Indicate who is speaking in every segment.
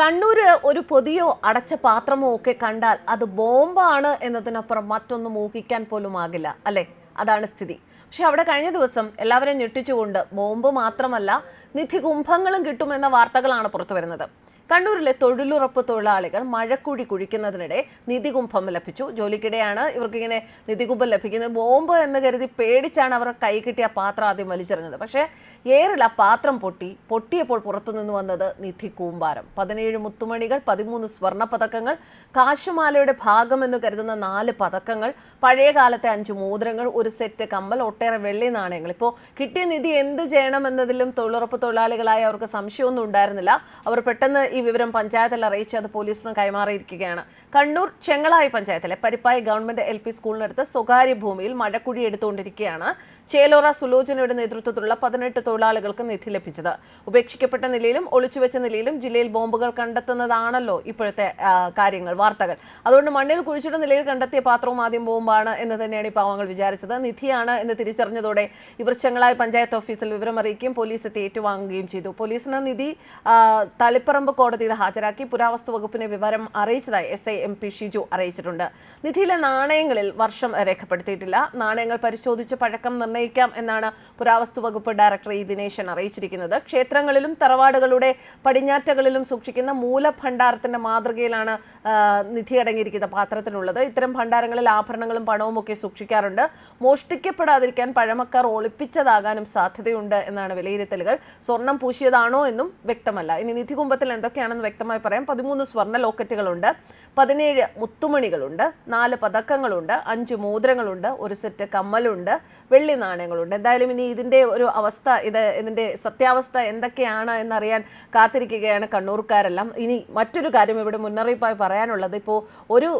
Speaker 1: കണ്ണൂര് ഒരു പൊതിയോ അടച്ച പാത്രമോ ഒക്കെ കണ്ടാൽ അത് ബോംബാണ് എന്നതിനപ്പുറം മറ്റൊന്നും ഊഹിക്കാൻ പോലും ആകില്ല അല്ലെ? അതാണ് സ്ഥിതി. പക്ഷെ അവിടെ കഴിഞ്ഞ ദിവസം എല്ലാവരെയും ഞെട്ടിച്ചുകൊണ്ട് ബോംബ് മാത്രമല്ല നിധി കുംഭങ്ങളും കിട്ടുമെന്ന വാർത്തകളാണ് പുറത്തു വരുന്നത്. കണ്ണൂരിലെ തൊഴിലുറപ്പ് തൊഴിലാളികൾ മഴക്കുഴി കുഴിക്കുന്നതിനിടെ നിധികുംഭം ലഭിച്ചു. ജോലിക്കിടെയാണ് ഇവർക്കിങ്ങനെ നിധികുംഭം ലഭിക്കുന്നത്. ബോംബ് എന്ന് കരുതി പേടിച്ചാണ് അവർ കൈ കിട്ടിയ പാത്രം ആദ്യം വലിച്ചെറിഞ്ഞത്. പക്ഷേ ഏറിൽ ആ പാത്രം പൊട്ടി. പൊട്ടിയപ്പോൾ പുറത്തുനിന്ന് വന്നത് നിധി കൂമ്പാരം. പതിനേഴ് മുത്തുമണികൾ പതിമൂന്ന് സ്വർണ പതക്കങ്ങൾ കാശുമാലയുടെ ഭാഗമെന്ന് കരുതുന്ന നാല് പതക്കങ്ങൾ പഴയ കാലത്തെ അഞ്ച് മോതിരങ്ങൾ ഒരു സെറ്റ് കമ്മൽ ഒട്ടേറെ വെള്ളി നാണയങ്ങൾ. ഇപ്പോൾ കിട്ടിയ നിധി എന്ത് ചെയ്യണമെന്നതിലും തൊഴിലുറപ്പ് തൊഴിലാളികളായ അവർക്ക് സംശയമൊന്നും ഉണ്ടായിരുന്നില്ല. അവർ പെട്ടെന്ന് ഈ വിവരം പഞ്ചായത്തിൽ അറിയിച്ച് അത് പോലീസിന് കൈമാറിയിരിക്കുകയാണ്. കണ്ണൂർ ചെങ്ങളായി പഞ്ചായത്തിലെ പരിപ്പായി ഗവൺമെന്റ് എൽ പി സ്കൂളിനടുത്ത് സ്വകാര്യ ഭൂമിയിൽ മഴക്കുഴി എടുത്തുകൊണ്ടിരിക്കുകയാണ്. ചേലോറ സുലോചനയുടെ നേതൃത്വത്തിലുള്ള പതിനെട്ട് തൊഴിലാളികൾക്ക് നിധി ലഭിച്ചത്. ഉപേക്ഷിക്കപ്പെട്ട നിലയിലും ഒളിച്ചുവെച്ച നിലയിലും ജില്ലയിൽ ബോംബുകൾ കണ്ടെത്തുന്നതാണല്ലോ ഇപ്പോഴത്തെ കാര്യങ്ങൾ വാർത്തകൾ. അതുകൊണ്ട് മണ്ണിൽ കുഴിച്ചിട്ട നിലയിൽ കണ്ടെത്തിയ പാത്രവും ആദ്യം ബോംബാണ് എന്ന് തന്നെയാണ് ഈ പാവങ്ങൾ വിചാരിച്ചത്. നിധിയാണ് എന്ന് തിരിച്ചറിഞ്ഞതോടെ ഇവർ ചെങ്ങളായി പഞ്ചായത്ത് ഓഫീസിൽ വിവരം അറിയിക്കുകയും പോലീസ് എത്തി ഏറ്റുവാങ്ങുകയും ചെയ്തു. പോലീസിന് നിധി തളിപ്പറമ്പ് തളിപ്പറമ്പ് കോടതിയിൽ ഹാജരാക്കി പുരാവസ്തു വകുപ്പിനെ വിവരം അറിയിച്ചതായി S I M P Shiju അറിയിച്ചിട്ടുണ്ട്. നിധിയിലെ നാണയങ്ങളിൽ വർഷം രേഖപ്പെടുത്തിയിട്ടില്ല. നാണയങ്ങൾ പരിശോധിച്ച് പഴക്കം നിർണയിക്കാം എന്നാണ് പുരാവസ്തു വകുപ്പ് ഡയറക്ടർ ഇ ദിനേശൻ അറിയിച്ചിരിക്കുന്നത്. ക്ഷേത്രങ്ങളിലും തറവാടുകളുടെ പടിഞ്ഞാറ്റകളിലും സൂക്ഷിക്കുന്ന മൂലഭണ്ഡാരത്തിന്റെ മാതൃകയിലാണ് നിധി അടങ്ങിയിരിക്കുന്ന പാത്രത്തിനുള്ളത്. ഇത്തരം ഭണ്ഡാരങ്ങളിൽ ആഭരണങ്ങളും പണവും ഒക്കെ സൂക്ഷിക്കാറുണ്ട്. മോഷ്ടിക്കപ്പെടാതിരിക്കാൻ പഴമക്കാർ ഒളിപ്പിച്ചതാകാനും സാധ്യതയുണ്ട് എന്നാണ് വിലയിരുത്തലുകൾ. സ്വർണം പൂശിയതാണോ എന്നും വ്യക്തമല്ല. ഇനി നിധി കുംഭത്തിൽ എന്തൊക്കെയാണെന്ന് വ്യക്തമായി പറയാം. പതിമൂന്ന് സ്വർണ ലോക്കറ്റുകളുണ്ട്. പതിനേഴ് മുത്തുമണികളുണ്ട്. നാല് പതക്കങ്ങളുണ്ട്. അഞ്ച് മോതിരങ്ങളുണ്ട്. ഒരു സെറ്റ് കമ്മലുണ്ട്. വെള്ളി നാണയങ്ങളുണ്ട്. എന്തായാലും ഇനി ഇതിന്റെ ഒരു അവസ്ഥ ഇത് ഇതിന്റെ സത്യാവസ്ഥ എന്തൊക്കെയാണ് എന്നറിയാൻ കാത്തിരിക്കുകയാണ് കണ്ണൂർക്കാരെല്ലാം. ഇനി മറ്റൊരു കാര്യം ഇവിടെ മുന്നറിയിപ്പായി പറയാനുള്ളത്. ഇപ്പോൾ ഒരു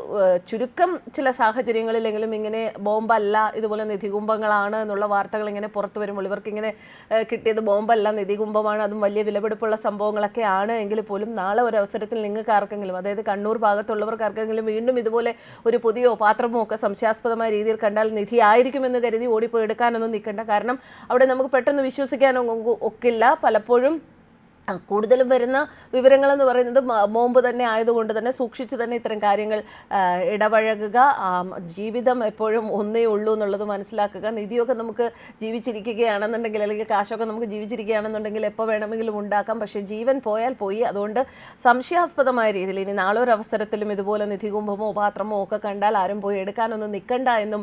Speaker 1: ചുരുക്കം ചില സാഹചര്യങ്ങളിലെങ്കിലും ഇങ്ങനെ ബോംബല്ല ഇതുപോലെ നിധികുംഭങ്ങളാണ് എന്നുള്ള വാർത്തകൾ ഇങ്ങനെ പുറത്തു വരുമ്പോൾ ഇവർക്ക് ഇങ്ങനെ കിട്ടിയത് ബോംബല്ല നിധികുംഭമാണ് അതും വലിയ വിലപിടിപ്പുള്ള സംഭവങ്ങളൊക്കെ ആണ് എങ്കിൽ പോലും നാളെ ഒരു അവസരത്തിൽ നിങ്ങൾക്ക് ആർക്കെങ്കിലും അതായത് കണ്ണൂർ ഭാഗത്തുള്ളവർക്ക് ആർക്കെങ്കിലും വീണ്ടും ഇതുപോലെ ഒരു പുതിയോ പാത്രമോ ഒക്കെ സംശയാസ്പദമായ രീതിയിൽ കണ്ടാൽ നിധി ആയിരിക്കുമെന്ന് കരുതി ഓടിപ്പോയി എടുക്കാനൊന്നും നിൽക്കണ്ട. കാരണം അവിടെ നമുക്ക് പെട്ടെന്ന് വിശ്വസിക്കാനോ ഒക്കില്ല. പലപ്പോഴും കൂടുതലും വരുന്ന വിവരങ്ങൾ എന്ന് പറയുന്നത് മോമ്പ് തന്നെ ആയതുകൊണ്ട് തന്നെ സൂക്ഷിച്ച് തന്നെ ഇത്തരം കാര്യങ്ങൾ ഇടപഴകുക. ജീവിതം എപ്പോഴും ഒന്നേ ഉള്ളൂ എന്നുള്ളത് മനസ്സിലാക്കുക. നിധിയൊക്കെ നമുക്ക് ജീവിച്ചിരിക്കുകയാണെന്നുണ്ടെങ്കിൽ അല്ലെങ്കിൽ കാശൊക്കെ നമുക്ക് ജീവിച്ചിരിക്കുകയാണെന്നുണ്ടെങ്കിൽ എപ്പോൾ വേണമെങ്കിലും ഉണ്ടാക്കാം. പക്ഷേ ജീവൻ പോയാൽ പോയി. അതുകൊണ്ട് സംശയാസ്പദമായ രീതിയിൽ ഇനി നാളെ ഒരു അവസരത്തിലും ഇതുപോലെ നിധികുംഭമോ പാത്രമോ ഒക്കെ കണ്ടാൽ ആരും പോയി എടുക്കാനൊന്നും നിൽക്കണ്ട എന്നും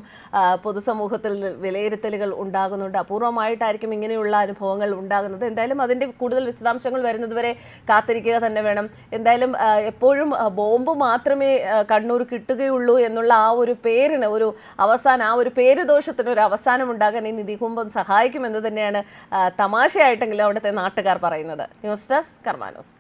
Speaker 1: പൊതുസമൂഹത്തിൽ വിലയിരുത്തലുകൾ ഉണ്ടാകുന്നുണ്ട്. അപൂർവമായിട്ടായിരിക്കും ഇങ്ങനെയുള്ള അനുഭവങ്ങൾ ഉണ്ടാകുന്നത്. എന്തായാലും അതിന്റെ കൂടുതൽ വിശദാംശങ്ങൾ വരുന്നത് വരെ കാത്തിരിക്കുക തന്നെ വേണം. എന്തായാലും എപ്പോഴും ബോംബ് മാത്രമേ കണ്ണൂർ കിട്ടുകയുള്ളൂ എന്നുള്ള ആ ഒരു പേരിന് ഒരു അവസാനം ആ ഒരു പേര് ദോഷത്തിന് ഒരു അവസാനം ഉണ്ടാകാൻ ഈ നിധികുംഭം സഹായിക്കുമെന്ന് തന്നെയാണ് തമാശയായിട്ടെങ്കിലും അവിടുത്തെ നാട്ടുകാർ പറയുന്നത്. News desk കർമാനോസ്.